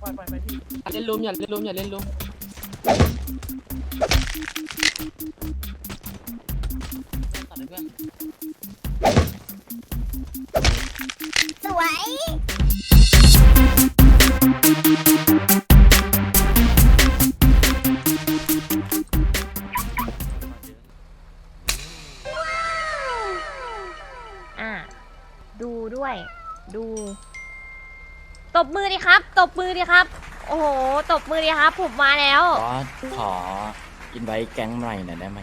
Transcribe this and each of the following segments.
ปล่อยปล่อยไปพี่อย่าเล่นลุมอย่าเล่นลุมอย่าเล่นลุมตัดเลยเพื่อน สวย มือดิครับ โอ้โห ตบมือดิครับ ผมมาแล้วบอสขออินไว้แก๊งใหม่หน่อยได้ไหม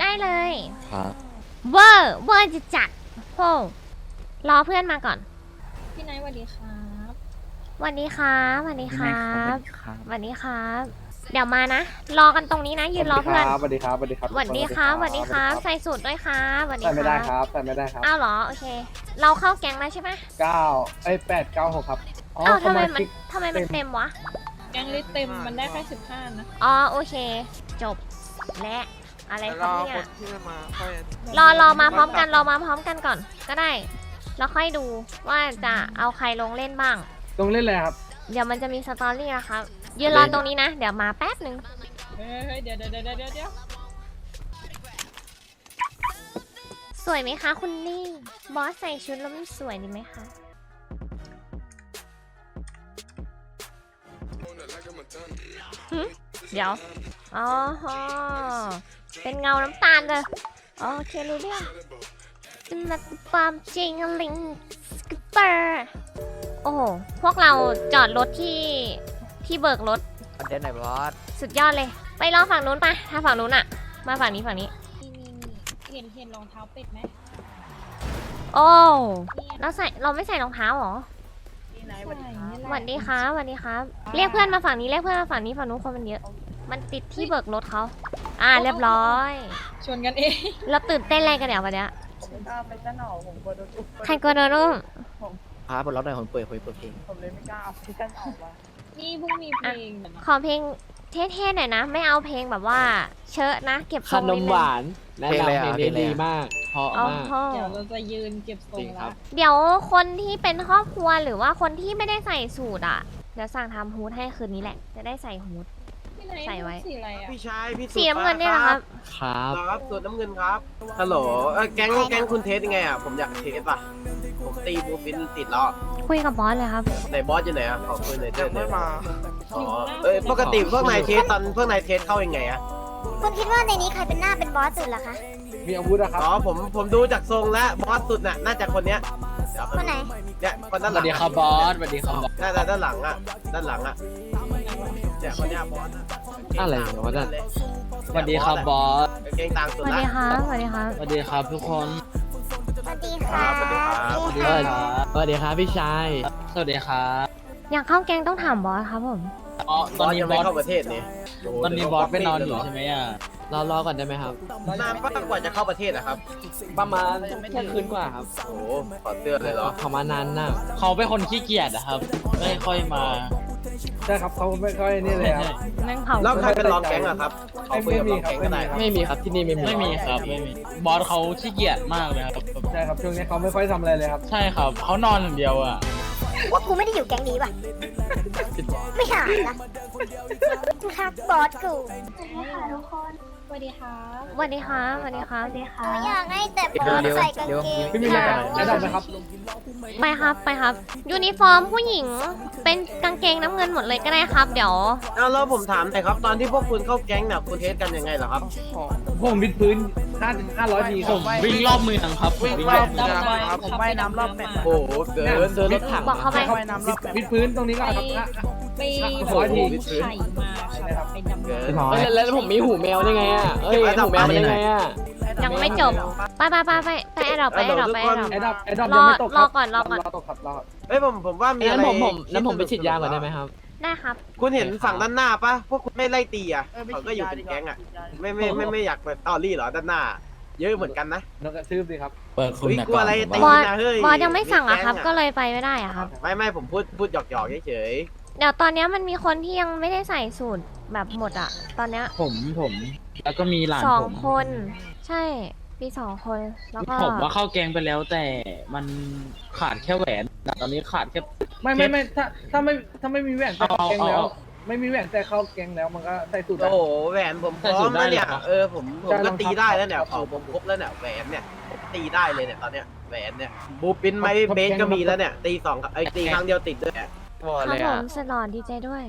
ได้เลย ครับ เวอร์ เวอร์จะจัดโหรอเพื่อนมาก่อนพี่นายสวัสดีครับสวัสดีครับสวัสดีครับสวัสดีครับ เดี๋ยวมานะ รอกันตรงนี้นะ ยืนรอเพื่อนสวัสดีครับสวัสดีครับสวัสดีครับสวัสดีครับ ใส่สูตรด้วยครับสวัสดีใส่ไม่ได้คครับรับใส่ไม่ได้ครับอ้าวเหรอ โอเค เราเข้าแก๊งแล้วใช่ไหมเก้าเอ้ยแปดเก้าหกครับ อ๋ออ้าวสทำไมมามันชิกทำไมมันเต็มวะ แกงลิสต์เต็มมันได้แค่สิบห้านะอ๋อโอเค จบและอะไรครับรอเนี่คยนที่มาค่อยรอรอมาพร้อมกันรอมาพร้อมกันก่อน ก็ได้ แล้วค่อยดูว่าจะเอาใครลงเล่นบ้างตรงเล่นเลยครับ เดี๋ยวมันจะมีสตอรี่นะครับยืนรอตรงนี้นะ เดี๋ยวมาแป๊บหนึ่งเฮ้ยเดี๋ยวเดี๋ยวเดี๋ยวเดี๋ยวเดี๋ยวสวยไหมคะ คุณนี่ บอสใส่ชุดแล้วมันสวยดีไหมคะ เดี๋ยว อ๋อฮะเป็นเงาน้ำตาลเลยโอเครู้เรื่องนัดความจริงลิงสกเปอร์โอ้โห พวกเราจอดรถที่ที่เบิกรถ คอนเทนต์ไหนบอสสุดยอดเลย ไปรอฝั่งนู้นไปถ้าฝั่งนู้นอะมาฝั่งนี้ฝั่งนี้ นี่นี่นี่เห็นเห็นรองเท้าเป็ดไหมโอ้ เนี่ยเราใส่เราไม่ใส่รองเท้าเหรอใส่นี่แหสละวัสดีครับสวัสดีครับ เรียกเพื่อนมาฝั่งนี้เรียกเพื่อนมาฝั่งนี้ฝั่งนู้นคนมันเยอะ มันติดที่เบิกรถเขาอ่าเรียบร้อย ชวนกันเองเราตื่นเต้นอะไรกันเนี่ยวันเนี้ยผมไม่กล้าไปเต้นหนอผมกลัวโดนอุ้มใครกลัวโดนอุ้มครับบนรถหน่อยคนเปิดคุยเปิดเพลงผมเลยไม่กล้าเอาที่เต้นออกมานี่เพิ่งมีเพลงขอเพลง เท่ๆหน่อยนะ ไม่เอาเพลงแบบว่า เชอะนะ เก็บทขรงนนิมดหนึงวานแนะนำเพลงนี้ดีมากเพราะอ๋อมาก เดี๋ยวเราจะยืนเก็บทรจริงงคแล้รัวบเดี๋ยวคนที่เป็นครอบครัวหรือว่าคนที่ไม่ได้ใส่สูตรอะ เดี๋ยวสั่งทำฮูดให้คืนนี้แหละ จะได้ใส่ฮูด พี่นายใส่ไว้ สีอะไรอะ พี่ชายพี่สีน้ำเงินเนี่ยนะครับ ครับ ครับสูตรน้ำเงินครับฮัลโหลเอ้ยแก๊งแก๊งคุณเทสยังไงอะผมอยากเทสป่ะผมตีบูฟินติดแล้วคุยกับบอสเลยครับไหนบอสอยู่ไหนอะขอคุยหน่อยเด้อไม่มา อ๋อเอ้ยปกติพวกนายเทสตอนพวกนายเทสเข้ายังไงอะคุณคิดว่าในนี้ใครเป็นหน้าเป็นบอสสุดล่ะคะ มีอาวุธอะครับอ๋อผมผมดูจากทรงแล้วบอสสุดน่ะน่าจะคนเนี้ยเดี๋ยวคนไหน เนี่ยคนสด้านหวัลัสงดีครับบอสสวัสดีครับบอส น่าจะด้านหลังอะด้านหลังอะเนี่ยคนเนี้ยบอสอะอะไรวะนั่นสวัสดีครับบอสเกงต่างสสุดวัสละ ดีครับสวัสดีครับ สวัสดีครับทุกคนสวัสดีคค่ะรับสวัสดีครับสวัสดีครับ สวัสดีครับพี่ชาย สวัสดีครับ อยากเข้าแกงต้องถามบอสครับผม อ๋อบตออนสนี้ยังบไม่อสเข้าประเทศนี่ตอนนี้บอสไปนอนอยู่ใช่ไหมอะรอรอก่อนได้ไหมครับ นานมากกว่าจะเข้าประเทศนะครับ ประมาณแค่คืนกว่าครับโอ้โหขอเตือนเลยเหรอเขามานานน่ะเขาเป็นคนขี้เกียจอะครับ ไม่ค่อยมาใช่ครับเขาไม่ค่อยนี่เลยครับนั่งเผาแล้วใครเป็นรองแก๊งอะครับขอคุยกับรองแก๊งก็ได้ไม่มีครับที่นี่ไม่มีไม่มีครับไม่มีบอสเขาขี้เกียจมากเลยครับ ใช่ครับช่วงนี้เขาไม่ค่อยทำอะไรเลยครับ ใช่ครับเขานอนอย่างเดียวอะ ว่ากูไม่ได้อยู่แก๊งนี้ว่ะ ไม่หานะทักบอสกูทุกคน สวัสดีค่ะสวัสดีครับสวัสดีครับสวัสดีคหรันูบอยากให้แต่บอสใส่กางเกงพี่มีอะไรแนะนำไหมครับ ไปครับไปครับ ยูนิฟอร์มผู้หญิง เป็นกางเกงน้ำเงินหมดเลยก็ได้ครับ เดี๋ยวเอาแล้วผมถามหน่อยครับ ตอนที่พวกคุณเข้าแก๊งเนี่ยคุณเทสกันยังไงเหรอครับผมวิดพื้น ห้าห้าร้อยทีคผรับมวิ่งรอบเมืองครับผมวิ่งรอบเมืองครับผมว่ายน้ำรอบแมตช์โอ้โหเกินเจอรถถังบอกเขาไปครับวิดวิดพื้นตรงนี้ก็ครับห้าไปร้อยทีไข่มาค่ะไปดำเกินน้อยเอ้ยแล้วแล้วผมมีหูแมวได้ไงอะเอ้ยหูแมวได้ไงอะยังไม่จบไปไปไปไปไปแอร์ดรอปไปแอร์ดรอปไปแอร์ดรอปไอ้ดับไอ้ดับรยัองไม่ตกครรัอบก่อนรอก่อนรอตกครับรอเฮ้ยผมผมว่ามีงั้อะนไรผมผมนั้นผมไปฉีดยาก่อนได้ไหมครับ ได้ครับ คุณเห็นฝั่งด้านหน้าปะพวกคุณไม่ไล่ตีอะเขาก็อยู่เป็นแก๊งอะ ไม่ไม่ไม่ไม่อยากเปิดตอรี่เหรอด้านหน้า เยอะเหมือนกันนะนกกระทืบสิครับเปิดคุณเฮ้ยนะกลัวอะไรผมตีบอว่าสนะเฮ้ยบอสยังไม่สั่งอะครับแก๊ก็เลยไปไม่ได้อะครับ ไม่ไม่ผมพูดพูดหยอกหยอกๆเฉยเดี๋ยวตอนเนี้ยมันมีคนที่ยังไม่ได้ใส่สูตรแบบหมดอะตอนเนี้ยผมผม แล้วก็มีหลานสองผมคน ใช่ มีสองคน แล้วก็ผมว่าเข้าแกงไปแล้วแต่มันขาดแค่แหวนตอนนี้ขาดแค่ ไม่ไม่ไม่ถ้าถ้าไม่ถ้าไม่มีแหวนแต่เข้าเอาแกงแล้วเอาไม่มีแหวนแต่เข้าแกงแล้วมันก็ใส่สูตรได้ โอ้โหแหวนผมพร้อมแล้วเนี่ยแต่สุดได้เหรอเออผมผมได้ลก็องตีทับได้แล้วเนี่ยของผมครบแล้วเนี่ยแหวนเนี่ยผมตีได้เลยเนี่ยตอนเนี้ยแหวนเนี่ยบูปินไม้ทับเบสแกงก็มีทับแล้วเนี่ย ตีสองไอ้ยตีครั้งเดียวติดด้วยเนี่ยวอลคเลรับยผอะมสลอนดีใจด้วย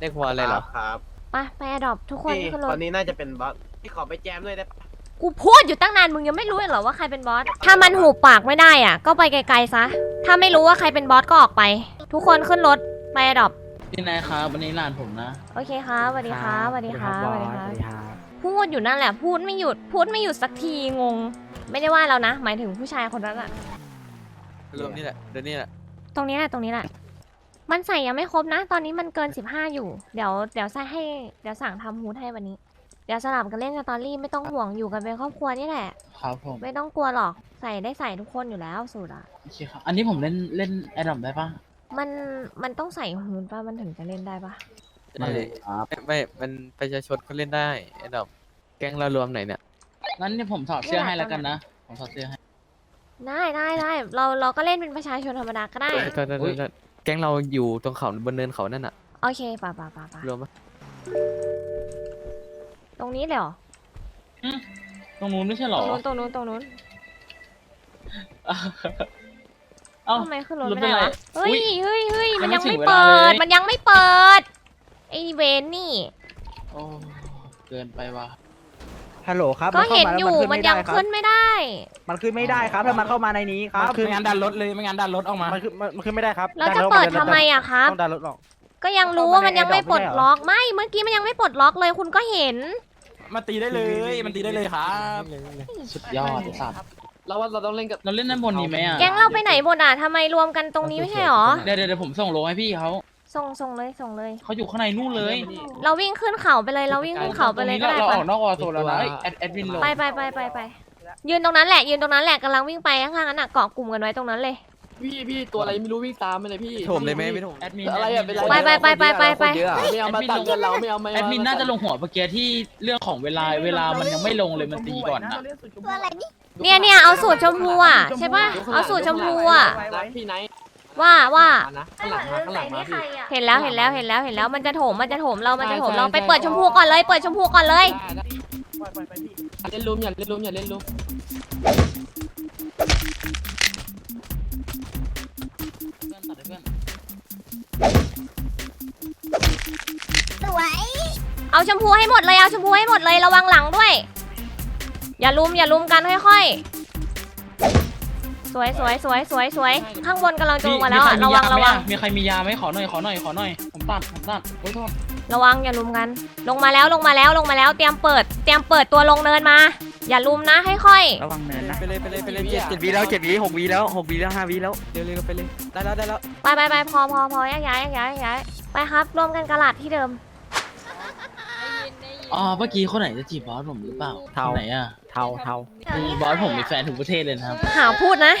เรียกวอลเลยเหรอ ครับไปไปอดอปทุกคนนี่ขึ้นรตอถนนี้น่าจะเป็นบอสพี่ขอไปแจมด้วยได้ปะ กูพูดอยู่ตั้งนานมึงยังไม่รู้เลยเหรอว่าใครเป็นบอส ถ้ามันหูปากไม่ได้อะ ก็ไปไกลๆซะ ถ้าไม่รู้ว่าใครเป็นบอสก็ออกไป ทุกคนขึ้นรถไปอดอปพี่นายครับวันนี้ร้านผมนะโอเคครับสวัสดีครับสวัสดีครับสวัสดีครับพูดอยู่นั่นแหละ พูดไม่หยุด พูดไม่หยุดสักทีงง ไม่ได้ว่าเรานะ หมายถึงผู้ชายคนนั้นอะรวมนี่แหละเดี๋ยวนี้แหละตรงนี้แหละตรงนี้แหละ มันใส่ยังไม่ครบนะ ตอนนี้มันเกิน 15 อยู่ เดี๋ยวเดี๋ยวใส่ให้เดี๋ยวสั่งทำฮูดให้วันนี้เดี๋ยวสลับกันเล่นสตอรี่ไม่ต้องห่วงอยู่กันเป็นครอบครัวนี่แหละ ครับผมไม่ต้องกลัวหรอกใส่ได้ใส่ทุกคนอยู่แล้วสูตรอะโอเคครับ อันนี้ผมเล่นเล่นแอดดอมได้ปะมันมันต้องใส่ฮูดป่ะมันถึงจะเล่นได้ป่ะไม่ครับไม่ไม่มันประชาชนเขาเล่นได้ไอ้ดอกแก๊งเรารวมไหนเนี่ยงั้นเนี่ยผมถอดเสื้อให้แล้วกันนะผมถอดเสื้อให้ได้ได้ได้เราเราก็เล่นเป็นประชาชนธรรมดาก็ได้โทษโทษโทษโทษแก๊งเราอยู่ตรงเขาบนเนินเขานั่นน่ะโอเคป่ะป่ะป่ะป่ะรวมปะ ตรงนี้เลยเหรอตรงนู้นไม่ใช่เหตรรองนู้นตรงนู้นตรงนู้นเอ้า ทำไมขึ้นรถรถไม่เป็นได้ไรวะเฮ้ยเฮ้ยเฮ้ยยัมันงไม่ยังถึไม่งเวลาเปิด เลย มันยังไม่เปิดไอเวนนี่ โอ้เกินไปว่ะ ฮัลโหลครับก็ข้าเห็นมาแล้วอยู่ขึ้มันไได้ยังครับขึ้นไม่ได้ มันขึ้นไม่ได้ครับถ้ามันเข้ามาในนี้ครับไม่งั้นดันรถเลยไม่งั้นดันรถออกมา มันขึ้นมันมันขึ้นไม่ได้ครับแล้วจะนรถเปิดนทำไมอะครับ ต้องดันรถออก ก็ยังรู้ว่ามันยังไม่ปลดล็อกไม่ เมื่อกี้มันยังไม่ปลดล็อกเลยคุณก็เห็น มาตีได้เลย มันตีได้เลยครับสุดยอดไอ้สัตว์เราว่าเราต้องเล่นกับเราเล่นด้านบนนี้ไหมอะแก๊งเราไปไหนหมดอะทำไมรวมกันตรงนี้ไม่ใช่หรอ เดี๋ยวเดี๋ยวเดี๋ยวผมส่งโลให้พี่เขาส่งส่งเลยส่งเลยเขาอยู่ข้างในนู่นเลย เราวิ่งขึ้นเขาไปเลย เราวิ่งขึ้นเขาไปเลยก็ได้เราปะออกนอกวอลโซนแล้วนะเอ้ยแอดแอดมินโลไปไปไปไปไปยืนตรงนั้นแหละยืนตรงนั้นแหละกำลังวิ่งไปข้างๆนั้นอะเกาะกลุ่มกันไว้ตรงนั้นเลย พี่พี่ตัวอะไรไม่รู้วิ่งตามไปเลยพี่โถมเลยไหมไม่โถม แอดมินอะไรอะเป็นไร ไปไปไปไปไปไปไม่เอามาตัดเงินเราไม่เอาไม่แอดมินน่าจะลงหัวเมื่อกี้ที่เรื่องของเวลาเวลามันยังไม่ลงเลยมันตีก่อนนะตัวอะไรนี่เนี่ยเนี่ยเอาสูตรชมพูอะใช่ป่ะเอาสูตรชมพูอะพี่ไนท์ว่าว่านะข้างหลังมาข้างหลังมาพี่เห็นแล้วเห็นแล้วเห็นแล้วเห็นแล้วมันจะโถมมันจะโถมเรา มันจะโถมเราไปเปิดชมพูก่อนเลยเปิดชมพูก่อนเลย เล่นลุมอย่าเล่นลุมอย่าเล่นลุม เอาชมพูให้หมดเลยเอาชมพูให้หมดเลยระวังหลังด้วย อย่าลุมอย่าลุมกันค่อยๆ สวยสวยสวยสวยสวยข้างบนกำลังจะลงมาแล้วอะระวังระวัง มีใครมียาไหมขอหน่อยขอหน่อยขอหน่อยผมตัดผมตัดโอ้ยโทษระวังอย่าลุมกัน ลงมาแล้วลงมาแล้วลงมาแล้วเตรียมเปิด เตรียมเปิดตัวลงเนินมา อย่าลุมนะค่อยระวังเนินนะไปเลยไปเลยไปเลยเจ็ดเจ็ดวีแล้วเจ็ดวีหกวีแล้วหกวีแล้วห้าวีแล้วเร็วเร็วไปเลยได้แล้วได้แล้วๆไปไปไปพอพอพอแยกย้ายแยกย้ายแยกย้ายไปครับรวมกันกระลาดที่เดิม อ๋อเมื่อกี้คนไหนจะจีบบอสผมหรือเปล่าเทา คนไหนอะเทาเทาบอสผมมีแฟนถึงประเทศเลยนะครับหาพูดนะ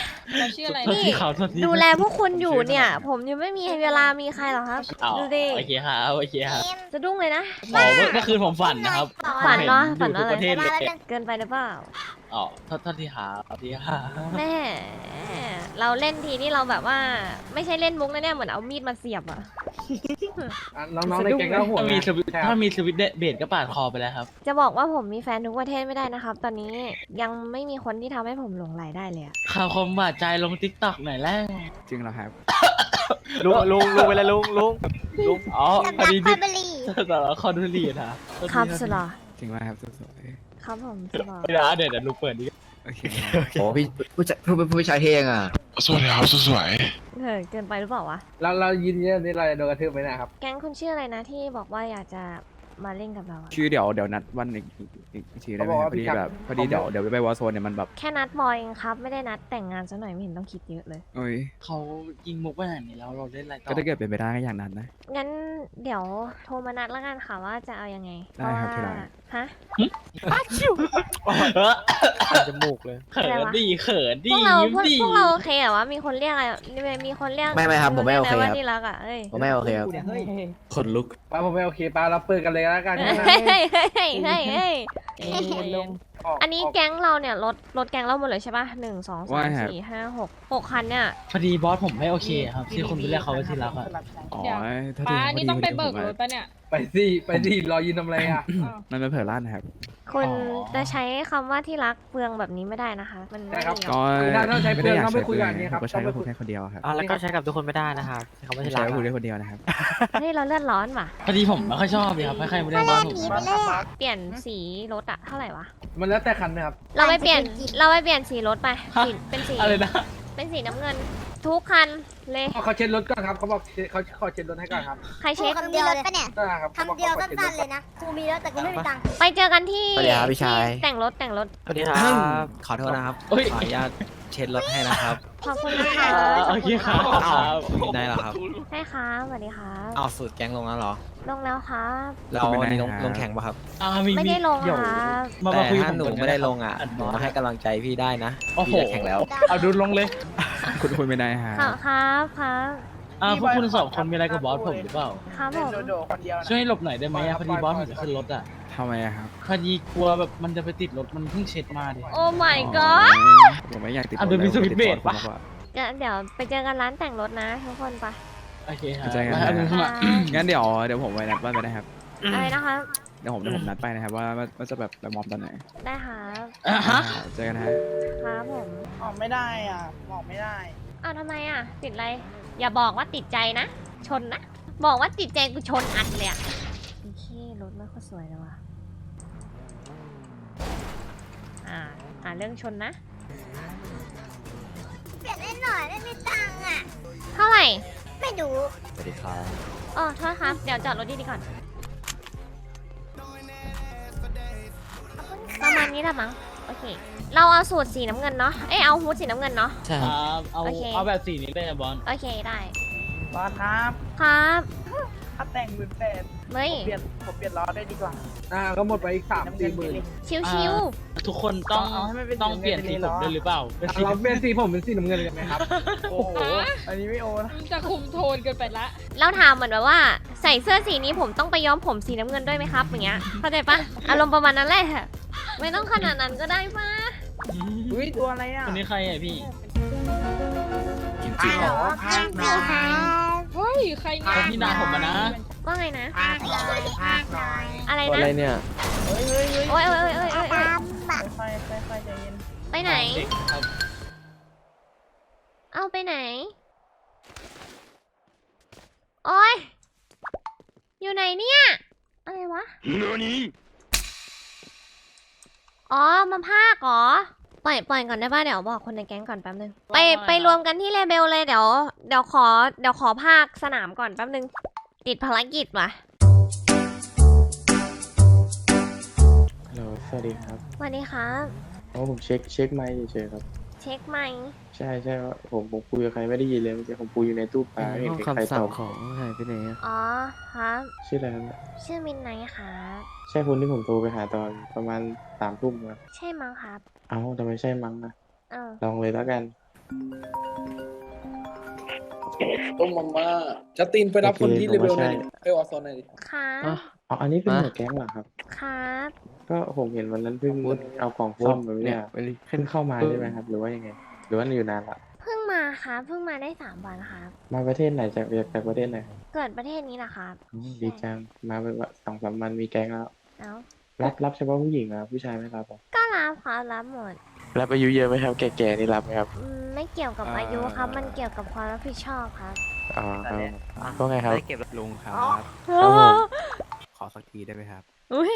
โทษที่เขาโทษที่ดูแลพวกคุณอยู่เนี่ย ผมยังไม่มีเวลามีใครหรอกครับ อ๋อดูดิโอเคครับโอเคครับจะดุ้งเลยนะ อ๋อเมื่อเมื่อคืนผมฝันนะครับฝันเหรอผมฝันเห็นอยู่อะไรทุกประเทศเลย เกินไปหรือเปล่า อ๋อโทษโทษที่หาโทษที่หาแม่ เราเล่นทีนี่เราแบบว่า ไม่ใช่เล่นมุกนะเนี่ยเหมือนเอามีดมาเสียบอะน้องๆในแก๊งก็ห่วงถ้ามีสวิตครับถ้ามีสวิตช์เบดก็ปาดคอไปแล้วครับ จะบอกว่าผมมีแฟนทุกประเทศไม่ได้นะครับ ตอนนี้ยังไม่มีคนที่ทำให้ผมหลงไหลได้เลยอะข่าวคมบาดใจลงทิกตอกหน่อยแล้วจริงเหรอครับ ลุงลุงลุงไปเลยลุงลุงลุงอ๋อกับพอดักดีคาดิร์บรีแต่ละคอนดูรีนะ ครับสุดหรอจริงไหมครับสวย ครับผมสุดหรอไม่ได้เดี๋ยวเดี๋ยวลูกเปิดดีๆโอเคโอ้พี่ผู้ชายผู้ผู้ชายเท่งอะสวัสดีครับสวยเฮ้ยเกินไปหรือเปล่าวะ เราเรายินเยอะนี่เราจะโดนกระทืบไหมนะครับ แก๊งคุณชื่ออะไรนะที่บอกว่าอยากจะมาเล่นกับเราอะชื่อเดี๋ยวเดี๋ยวนัดวันอีกอีกอีกอีกทีได้ไหมเขาบอกครับว่าพอดีพี่กัดแบบพอดีเดี๋ยวเดี๋ยวไปวอร์โซนเนี่ยมันแบบแค่นัดบอยเองครับ ไม่ได้นัดแต่งงานซะหน่อยไม่เห็นต้องคิดเยอะเลย เอ้ยเขายิงมุกไปไหนนี่แล้วเราเล่นอะไรต่อก็ถ้าเกิดเป็นไปได้ก็อย่างนั้นนะ งั้นเดี๋ยวโทรมานัดแล้วกันค่ะว่าจะเอายังไงได้ครับเพที่ราะรัว่าก ฮะเออคันจมูกเลย เขินดีเขินพดีวกเรายิ้มพวกดีพวกเราโอเคเหรอวะมีคนเรียกอะไรมีคนเรียกไม่ไม่ครับผมไม่โอเคว่าครับที่รักอะเอ้ยผมไม่โอเคครับคนลุกป้าผมไม่โอเคป้าเราเปิดกันเลยแล้วกัน เฮ้ยเฮ้ยเฮ้ยเฮ้ยเฮ้ย อันนี้แก๊งเราเนี่ยรถรถแก๊งเราหมดเลยใช่ปะหนึ่งสองสามว่าครับสี่ห้าหกหกคันเนี่ย พอดีบอสผมไม่โอเคครับที่คุณไปเรียกเขาว่าที่รักอะอ๋อถ้าป้าดีนี่ต้องไปเบิกรถปะเนี่ย ไปสิไปสิรอยืนทำอะไรอะมันเป็นเผลอร้านนะครับ คุณอ๋อ จะใช้คำว่าที่รักเปลืองแบบนี้ไม่ได้นะคะ มันไม่ได้ครับ ดีหรก็อกคือถ้าถ้าใช้ไม่ได้อยากเปลืองต้องไปใช้คุยเปลืกัอนงนี่ผครับมก็ใช้ต้องไปกับคุคุณยแค่คนเดียวครับอะแล้วก็ใช้กับทุกคนไม่ได้นะครับเขาไม่ใช่ใช้รักกับคุณอะแค่คนเดียวนะครับ เฮ้ยเราเลือดร้อนว่ะ พอดีผมไม่ค่อยชอบเลยครับให้ใครมาเรียกบอสผมผีไปเลยอะเปลี่ยนสีรถอะเท่าไหร่วะ มันแล้วแต่คันนะครับ เราไปเปลี่ยนปั่นจะเป็นกี่เราไปเปลี่ยนสีรถไปสีเป็นสี อะไรนะ เป็นสีน้ำเงิน ทุกคันเลยเขาเช็ดรถก่อนครับเขาบอกเขาขอเช็ดรถให้ก่อนครับใครพูเช็ดคคำเดียวเลยปะเนี่ยได้ครับขาบอกคำเดียวขาขอช็สั้นรถๆเลยนะกูมีแล้วแต่กูไม่มีตังค์ไปเจอกันที่สวัสดีครับพี่ชาย ที่แต่งรถแต่งรถสวัสดีครับ ขอโทษนะครับเอ้ยขออนุญาตเช็ดรถให้นะครับ ขอบคุณนะคะอ่าโอเคครับ อ้าวมีนายเหรอครับ ใช่ครับสวัสดีครับอ้าวสูตรแก๊งลงแล้วเหรอ ลงแล้วครับแล้ววันนี้ลงลงแข่งป่ะครับ อ่ามีไม่ได้ลงเดี๋ยวครับมาแต่มาคุยกับถ้าผมหนูก่อนไม่ได้ลงอะอัดหบนูอสมาให้กำลังใจพี่ได้นะ โอ้โห พี่จะแข่งแล้ว เอาดูลงเลย คุณคุณไม่ได้ฮะครับครับครับอ่าพวกคุณสองคนมีอะไรกับบอสผมหรือเปล่า ครับผมโดดคนเดียวนะ ช่วยให้หลบหน่อยได้ไหมอะพอดีบอสผมจะขึ้นรถอะทำไมอะครับพอดีกลัวแบบมันจะไปติดรถมันเพิ่งเช็ดมาดิ โอ้ my god อ๋อผมไม่อยากติดอะเดี๋ยวมีรถสวิตช์เบรกปะผมบอกว่างั้นเดี๋ยวไปเจอกันร้านแต่งรถนะทุกคนไปโอเคครับเข้าใจกันแล้วอันนึงเข้ามา งั้นเดี๋ยวเดี๋ยวผมไปนัดบ้านไปนะครับ อะไรนะคะ เดี๋ยวผมเดี๋ยวผมนัดไปนะครับว่าว่าว่าจะแบบไปมอบตอนไหนได้ครับอะฮะอ่าเจอกันฮะ ครับผมออกไม่ได้อะออกไม่ได้ อ้าวทำไมอะ ติดอะไร อย่าบอกว่าติดใจนะ ชนนะ บอกว่าติดใจกูชนอัดเลยอะโอเครถไม่ค่อยสวยเลยว่ะ อ่าอ่าเรื่องชนนะ เปลี่ยนให้หน่อยได้ไม่ตังค์อะ เท่าไหร่ ไม่ดูสวัสดีครับ อ๋อโทษครับ เดี๋ยวจอดรถดีๆก่อน ประมาณนี้แหละมั้งโอเค เราเอาสูตรสีน้ำเงินเนาะเอ้ยเอาฮูดสีน้ำเงินเนาะ ใช่คครับ รับเอาโอเค เอาแบบสีนี้เลยอะบอสโอเคได้ บอสครับครับถ้าแต่งหมื่นแปดเฮ้ยเปลี่ยนผมเปลี่ยนล้อได้ดีกว่าอ่าก็หมดไปอีกสามสี่หมื่นชิวทุกคนต้องเอาให้มันเป็นต้องเปลี่ยนสีสีผน้ำมเงินด้วยหรือเปล่าเป็นสีเราเปลี่ยนสีผมเป็นสีน้ำเงินกันไหมครับ โอ้โห อันนี้ไม่โอนะจะคุมโทนเกินไปละๆเราถามเหมือนแบบว่า ใส่เสื้อสีนี้ผมต้องไปย้อมผมสีน้ำเงินด้วยไหมครับอย่างเงี้ยเข้าใจปะอารมณ์ประมาณนั้นแหละ ไม่ต้องขนาดนั้นก็ได้ปะอุ้ยตัวอะไรอะคนนี้ใครอะพี่กินจริงเหรอภาคหน่อยภาคเฮ้ยใครเอางานพี่นาผมมานะว่าไงนะหน่อยภาคหน่อยอะไรตัวนะอะไรเนี่ยเฮ้ยเฮ้ยเฮ้ยโอ้ยโอ้ยโอ้ยโอ้ยโอ้ยโอ้ยตามบัตรค่อยๆค่อยๆใจเย็นไปไหนเด็กครับเอาไปไหน โอ้ยอยู่ไหนเนี่ย อะไรวะ อ๋อ มาภาคเหรอ ปล่อยปล่อยก่อนได้ป่ะเดี๋ยวบอกคนในแก๊งก่อนแป๊บนึง ไปไปรวมกันที่เลเบลเลยเดี๋ยวเดี๋ยวขอเดี๋ยวขอภาคสนามก่อนแป๊บนึง ติดภารกิจว่ะฮัลโหลสวัสดีครับ สวัสดีครับเพราะผมเช็คเช็คไมค์เฉยๆครับ เช็คไหมค์ ใช่ใช่ว่าผมผมคุยกับใครไม่ได้ยินเลยเมื่อกี้ผมคุยอยู่ในตู้ปลาไม่เห็นห้องใครคำสั่ตงอบของหายไปไหนอะอ๋อครับ ชื่ออะไรครับเนี่ยชื่อมินไนท์ครับ ใช่คนที่ผมโทรไปหาตอนประมาณสามทุ่มครับใช่มั้งครับ เอ้าทำไมใช่มั้งนะเออลองเลยแล้วกันต้มมาม่าจัสตินไปรับคนที่เลเวลหน่อยดิไปออโซนหน่อยดิครับ อะ อ๋ออันนี้เป็นอะหัวแก๊งเหรอครับ ครับ ก็ผมเห็นวันนั้นเพิ่งเอากล่องซ่อมไปเนี่ยไปดิเพิ่งเข้ามาใช่ไหมครับ หรือว่ายังไงห รือว่าอยู่นานละเพิ่งมาครับเพิ่งมาได้สามวันครับ มาประเทศไหนจากจากจากประเทศไหนเกิดประเทศนี้นะครับอ๋อดีจังมาเป็นว่าสองสามวันมีแก๊งแล้วเอ้ารับรับเฉพาะผู้หญิงเหรอผู้ชายไม่รับเหรอก็รับครับรับหมดรับอายุเยอะไหมครับ แก่ๆนี่รับไหมครับ อืมไม่เกี่ยวกับอายุครับ มันเกี่ยวกับความรับผิดชอบครับอ๋อครับว่าไงครับ ได้เก็บลุงครับ ครับผม ขอสักทีได้ไหมครับ อุ้ย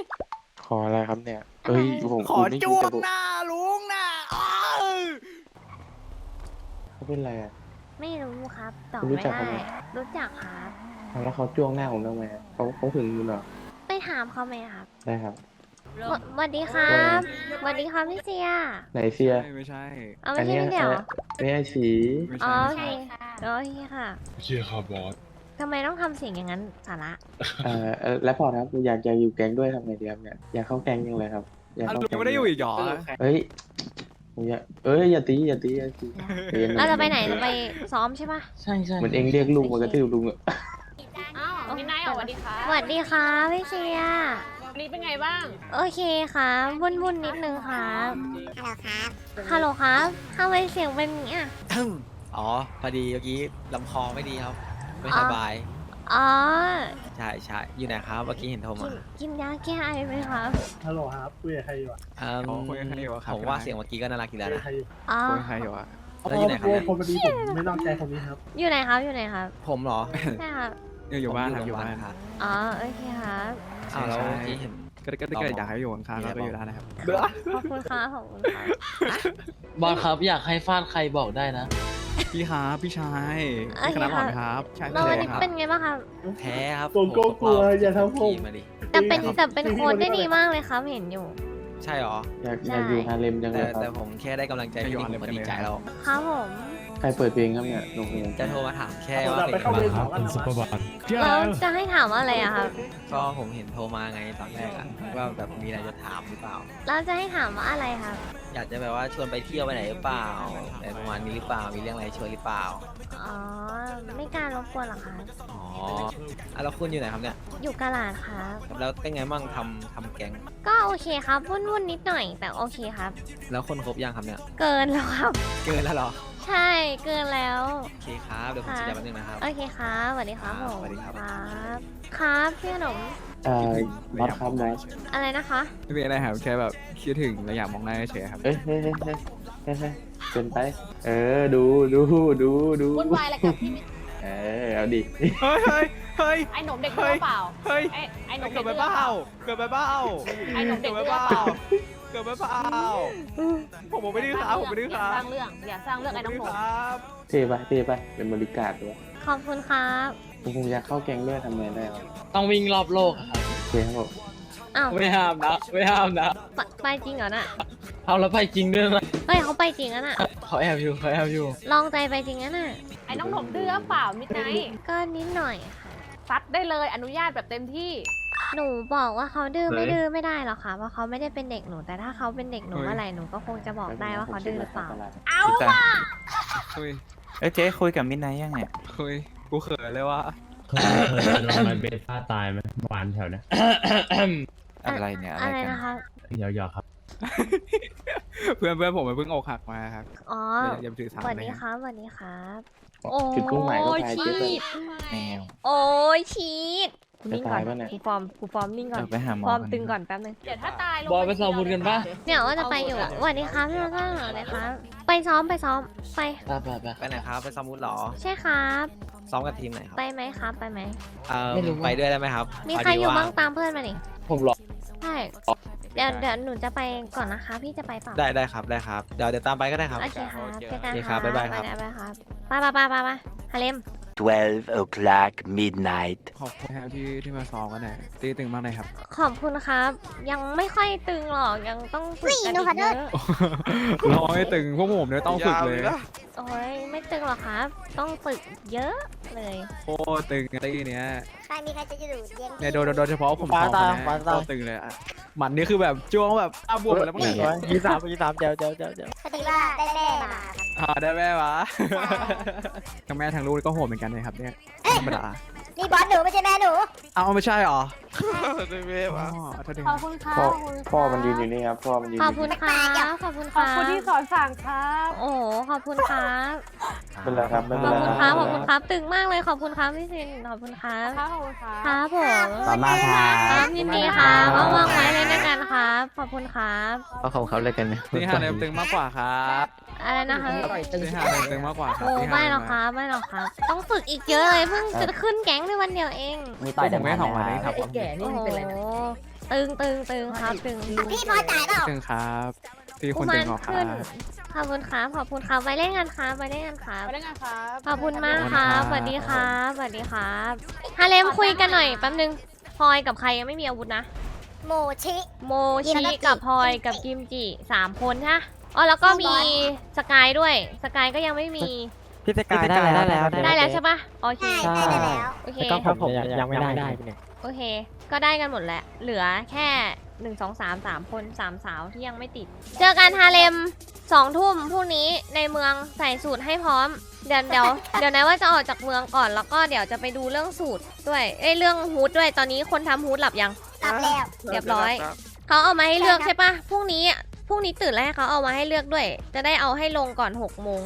ขออะไรครับเนี่ยเอ้ยผมขอจ้วงหน้าลุงนะ เขาเป็นอะไรอะ ไม่รู้ครับตอบคุณรู้ไม่จักได้เขาไหม รู้จักครับเอาแล้วเขาจ้วงหน้าผมทำไมอะเขาเขาถึงมือเหรอไปถามเขาไหมครับได้ครับสวสวัสดีครับสวัสดีครับพี่เซียไหนเสียไม่ใช่ เอาไม่ใช่พี่เดี่ยวอันนี้ไอสีไม่อ๋ใช่อโอเคโอเคค่ะโอเคครับบอสทำไมต้องทำเสียงอย่างนั้นสาระเอ่อเอ่อแล้วพอครับอยากจะอยู่แก๊งด้วยทำไงดีครับเนี่ยอยากเข้าแก๊งยังเลยครับ อยากเข้าลุงแก๊ยังงไม่ได้อยู่อีกเหรอเฮ้ยผม อยากเอ้ยอย่าตีอย่าตีอย่าตีใจย็นเราจะไปไหนจะไปซ้อมใช่ปะใช่ใช่เหมือนเองเรียกลุงมากระทืบลุงอะอ้าวมินไนท์เหรอสวัสดีค่ะสวัสดีครับพี่เซียนี่เป็นไงบ้าง โอเคครับวุ่นวุ่นๆนิดนึงครับฮัลโหลครับฮัลโหลครับทำไมเสียงเป็นอย่างนี้อะอ๋อ พอดีเมื่อกี้ลำคอไม่ดีครับ ไม่อ๋อสบาย อ๋อ ใช่ใช่อยู่ไหนครับเมื่อกี้เห็นโทรกิมานกินยาแก้ไอไหมครับ ฮัลโหลครับคุยกับใครอยู่อะอืมอ๋อคุยกับใครอยู่อะครับ ผมว่าเสียงเมื่อกี้ก็น่ารักอยู่แล้วนะอ๋อคุยกับใครอยู่อะแล้วอยู่ไหนครับเนี่ยคนพอดีผมไม่ต้องใจคนนี้ครับ อยู่ไหนครับ อยู่ไหนครับ ผมเหรอใช่ครับ อยู่อยู่บ้านครับผมอยู่บ้านครับอ๋อ โอเคครับ อ้าวแล้วใช่เมื่อกี้เห็น ก็ก็ก็อยากให้อยู่ข้างๆแล้วก็อยู่ได้นะครับ ขอบคุณครับขอบคุณครับ บอลครับอยากให้ฟาดใครบอกได้นะ พี่ครับพี่ชายพี่คณะอ่อนครับใช่แล้วเลวันยนี้ครับเป็นไงบ้างครับ แพ้ครับผมก็กลัวผมอย่าทำผมมาดิแต่เป็นครับแต่เป็นโค้ดได้ดีมากเลยครับเห็นอยู่ ใช่เหรอ อยากอยากอยู่ฮาเลมจังเลแต่ยคแต่รับผมแค่ได้กำลังใจพี่ผมก็ดีใจแล้ว ครับผมใค รเปิดเพลงครับเนี่ยโรงเรียนจะโทรมาถามแค่ว่าเป็นไงบ้างครับแล้วจะให้ถามว่าอะไรอะครับก็ผมเห็นโทรมาไงตอนแรกอะว่าแบบมีอะไรจะถามหรือเปล่าแล้วจะให้ถามว่าอะไรครับ อยากจะแบบว่าชวนไปเที่ยวไปไหนหรือเปล่าอะไรประมาณนี้หรือเปล่ามีเรื่องอะไรชวนหรือเปล่าอ๋อไม่กล้ารบกวนหรอครับอ๋ออะแล้วคุณอยู่ไหนครับเนี่ยอยู่กาลาดครับแล้วเป็นไงบ้างทำทำแก๊งก็โอเคครับวุ่นวุ่นๆนิดหน่อยแต่โอเคครับ แล้วคนครบยังครับเนี่ยเกินแล้วครับ เกินแล้วเหรอ ใช่เกินแล้ว โอเคครับเดี๋ยวผมค่ะชี้แจงแป๊บนึงนะครับ โอเคครับสวัสดีครับครัผบมสวัสดีครับครับครับพี่ขนมเอ่อบัสครับบอสอะไรนะคะ ไม่เป็นไรครับแค่แบบคิดถึงและอยากมองหน้าเฉยๆครับเอ้ยเฮ้ยเฮ้ยเฮ้ยเฮ้ยเฮ้ยเกินไป เออ ดูดูดูดูวุ่นวายอะไรกับพี่มิเออ เอาดิ เฮ้ยเฮ้ยเฮ้ย ไอ้หนมเด็กดื้อเปล่า เฮ้ยไอ้ไอ้หนมเกิเด็ดกไปดื้อเปเปล่าล่าเกิดไปเปล่าไอ้หนมเด็กเกิดดื้ไปอเปเปล่าล่า เกิดไปเปล่าผมผมไม่ดื้อครับผมไม่ดื้อครับสร้างเรื่องอย่าสร้างเรื่องไอ้น้องไม่ผดื้มครับเท่ปะเท่ปะเป็นบริการด้วยขอบคุณครับผมคงอยากเข้าแก๊งด้วยทำไงได้วะต้องวิ่งรอบโลกอะครับโอเคครับผมอ้าวไม่ห้ามนะไม่ห้ามนะไปไปจริงเหรอน่ะเอาแล้วไปจริงด้วยนะเฮ้ยเขาไปจริงอะน่ะเขาแอบอยู่เขาแอบอยู่ลองใจไปจริงอะน่ะไอ้น้องหนมดื้อเปล่ามิดไนท์ก็นิดหน่อยค่ะซัดได้เลยอนุญาตแบบเต็มที่ หนูบอกว่าเขาดื้อไม่ดื้อไม่ได้หรอกค่ะเพราะเขาไม่ได้เป็นเด็กหนู แต่ถ้าเขาเป็นเด็กหนูเมื่อไหร่หนูก็คงจะบอกได้ว่าเขาดื้อหรือเปล่า เอาคุยเอ้ยเจ๊คุยกับมินไนยังไงคุยกูเขินเลยว่าเคยเคยลงมาเบต้าตายไหมหวานแถวเนี้ยอะไรเนี่ยอะไรอะไรกันนะคะหยอกๆครับ เพื่อนเพื่อนผมมันเพิ่งอกหักมาครับอ๋ออย่าอย่าไปถือสาสวัสเลดียครับสวัสดีครับจุดกุ้งหมายก็โอ้ยตายชีเจ๊ไปดแมวโอ้ยชีด กูนิ่งก่อนจะตายปะเนี่ย กูฟอร์มกูฟอร์มนิ่งก่อน เดี๋ยวไปหาหมอฟอร์มกันตึงก่อนแป๊บนึง เดี๋ยวถ้าตายลงบอยไปซ้อมบุญกันปะเนี่ยว่าจะไปอยู่สวัสดีครับพี่มาซ่าสวัสดีครับไปซ้อมไปซ้อมไป ไปไปไป ไปไหนครับ ไปสมุทรเหรอ ใช่ครับ ซ้อมกับทีมไหนครับไปไหมครับไปไหม เอ่อไปด้วยได้ไหมครับมีพใครดีอยู่ว่าบ้างตามเพื่อนมาดิผมรอ ใช่เดี๋ยวเดี๋ยวหนูจะไปก่อนนะคะ พี่จะไปเปล่าได้ได้ครับได้ครับ เดี๋ยวเดี๋ยวตามไปก็ได้ครับ โอเคครับเจอกันโอเคครับบ๊ายบายครับ ไปไปครับไปไปไปไปไปฮาเลม 12 o'clock midnight ขอบคุณครับที่ที่มาซ้อมกันหน่อยตีตึงมากเลยครับ ขอบคุณครับ ยังไม่ค่อยตึงหรอกยังต้องฝึกกันอีกเยอะรอให้ตึงพวกผมเนี่ยต้องฝึกเลยโอ้ยไม่ตึงหรอกครับ ต้องฝึกเยอะเลยโอ้ตึงตีเนี้ยใครมีใครจะอยู่เย็นเนี่ยโดยโดยเฉพาะผมซ้อมกันเนี่ยโคตรตึงเลยอะหมัดนี่คือแบบจ้วงแบบอ้าบวมหมดแล้วมั้งเนี่ยยี่สามยี่สามเจ้าเจ้าเจ้าเจ้าพอดีว่าได้แม่มาครับ อ่าได้แม่วะทั้งแม่ทั้งลูกก็โหดเหมือนกันเลยครับเนี่ยธรรมดานี่บอสหนูไม่ใช่แม่หนู เอาไม่ใช่หรอได้แม่วะโทษทีขอบคุณค่ะพ่อขอบคุณค่ะพ่อมันยืนอยู่นี่ครับพ่อมันยืนขออบยู่คุณนี่ครับขอบคุณขคอบรับคุณที่สอนสั่งครับ โอ้โหขอบคุณครับเป็นไรครับไม่ขเป็อนบไรคุณครับขอบคุณครับตึงมากเลยขอบคุณครับพี่ซินขอบคุณครับขอบคุณค่ะครับผมต่อมาครัครับบยินดีครับว่างๆไว้เลยด้วยกันครับ ขอบคุณครับ ก็เขาเขาเลยกันเนี่ยนี่ฮาเลมตึงมากกว่าครับ อะไรนะคะนี่ฮาเลมตึงมากกว่าครับโอ้นี่ฮาไม่เลหรอกครับไม่หรอกครับ ต้องฝึกอีกเยอะเลยเพิ่งจะขึ้นแก๊งในวันเดียวเองมีต่อยผมแค่สองวันเองครับโอ้โหตึงตึงตึงครับตึงพี่พอจ่ายเปล่าตึงครับที่คนตึงออกครัขึ้นบขอบคุณครับขอบคุณครับไว้เล่นกันครับไว้เล่นกันครับไปได้ไงครับขอบคุณมากครับขอบคุณครับสวัสดีครับสวัสดีครับฮาเลมคุยกันหน่อยแป๊บนึงพลอยกับใครยังไม่มีอาวุธนะ โมชิ โมชิกับพลอยกับกิมจิสามคนใช่ปะ อ๋อแล้วก็มีสกายด้วยสกายก็ยังไม่มีพี่สกายได้แล้วได้แล้วได้แล้วใช่ปะโอเคใช่ได้แล้วโอเคก็ผมยังไม่ได้โอเค ก็ได้กันหมดแหละ เหลือแค่หนึ่งสองสามสามคนสามสาวที่ยังไม่ติด เจอกันฮาเลมสองทุ่มพรุ่งนี้ในเมืองใส่สูตรให้พร้อม เดี๋ยวเดี๋ยวเดี๋ยวนะว่าจะออกจากเมืองก่อนแล้วก็เดี๋ยวจะไปดูเรื่องสูตรด้วยเอ้ยเรื่องฮูดด้วยตอนนี้คนทำฮูดหลับยังรับแล้วเรียบร้อยเขาเอามาให้เลือกใช่ปะพรุ่งนี้อะ พรุ่งนี้ตื่นแล้วให้เขาเอามาให้เลือกด้วย จะได้เอาให้ลงก่อนหกโมง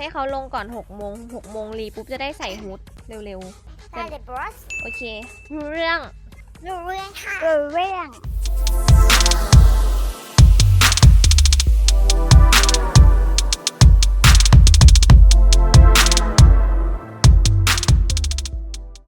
ให้เขาลงก่อนหกโมงหกโมงรีปุ๊บจะได้ใส่ฮูดเร็วได้เลยบอสๆ โอเค รู้เรื่อง รู้เรื่องค่ะ รู้เรื่อง